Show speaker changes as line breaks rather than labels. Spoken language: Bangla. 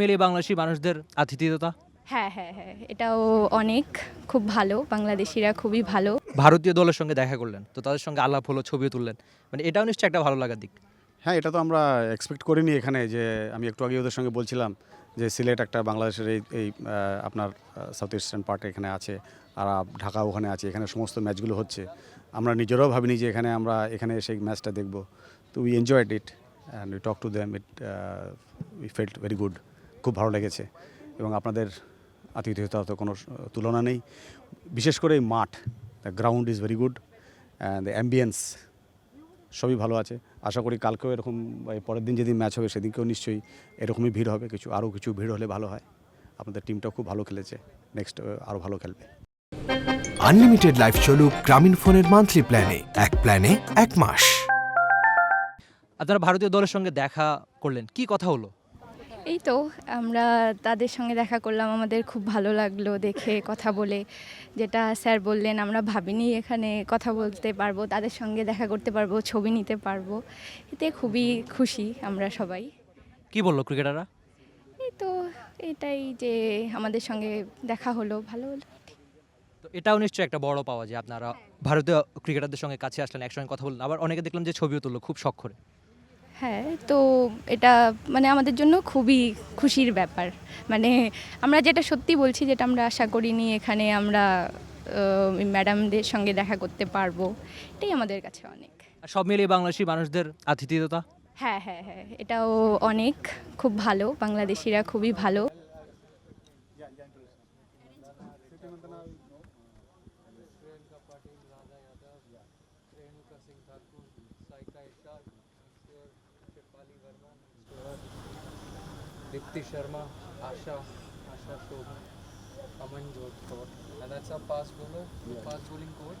মিলিয়ে বাংলাদেশি মানুষদের আতিথেয়তা?
হ্যাঁ হ্যাঁ হ্যাঁ এটাও অনেক। খুব ভালো বাংলাদেশিরা খুবই ভালো।
ভারতীয় দলের সঙ্গে দেখা করলেন তো তাদের সঙ্গে আলাপ হলো ছবিও তুললেন। মানে এটাও নিশ্চয়ই একটা ভালো লাগার দিক।
হ্যাঁ এটা তো আমরা এক্সপেক্ট করিনি এখানে যে আমি একটু আগে ওদের সঙ্গে বলছিলাম যে সিলেট একটা বাংলাদেশের এই এই আপনার সাউথ ইস্টার্ন পার্টে এখানে আছে আর ঢাকা ওখানে আছে এখানে সমস্ত ম্যাচগুলো হচ্ছে। আমরা নিজেরাও ভাবিনি যে এখানে আমরা এখানে সেই ম্যাচটা দেখব। তো we enjoyed it and we talk to them it we felt very good খুব ভালো লেগেছে এবং আপনাদের আতিথেয়তা তো কোনো তুলনা নেই। বিশেষ করে এই মাঠ the ground is very good and the ambience সবই ভালো আছে। আশা করি কালকেও এরকম পরের দিন যেদিন ম্যাচ হবে সেদিনকেও নিশ্চয়ই এরকমই ভিড় হবে কিছু আরও কিছু ভিড় হলে ভালো হয়। আপনাদের টিমটাও খুব ভালো খেলেছে নেক্সট আরও ভালো খেলবে।
আনলিমিটেড লাইফ চলুক গ্রামীণ ফোনের মান্থলি প্ল্যানে এক প্ল্যানে এক মাস।
আপনারা ভারতীয় দলের সঙ্গে দেখা করলেন কি কথা হলো?
এই তো আমরা তাদের সঙ্গে দেখা করলাম আমাদের খুব ভালো লাগল দেখে কথা বলে। যেটা স্যার বললেন আমরা ভাবিনি এখানে কথা বলতে পারব তাদের সঙ্গে দেখা করতে পারব ছবি নিতে পারব। এতে খুবই খুশি আমরা সবাই।
কি বলল ক্রিকেটাররা?
এই তো এটাই যে আমাদের সঙ্গে দেখা হলো ভালো হলো।
তো এটাও নিশ্চয়ই একটা বড় পাওয়া যে আপনারা ভারতীয় ক্রিকেটারদের সঙ্গে কাছে আসলেন একসঙ্গে কথা বললেন। আবার অনেকে দেখলাম যে ছবিও তুললো খুব শখ করে।
হ্যাঁ তো এটা মানে আমাদের জন্য খুবই খুশির ব্যাপার। মানে আমরা যেটা সত্যি বলছি যেটা আমরা আশা করিনি এখানে আমরা ম্যাডামদের সঙ্গে দেখা করতে পারব এটাই আমাদের কাছে অনেক।
সব মিলিয়ে বাংলাদেশি মানুষদের আতিথেয়তা?
হ্যাঁ হ্যাঁ হ্যাঁ এটাও অনেক খুব ভালো বাংলাদেশিরা খুবই ভালো।
दीप्ति शर्मा आशा Asha Shobh Amanjot Kaur and pace bowler pace bowling coach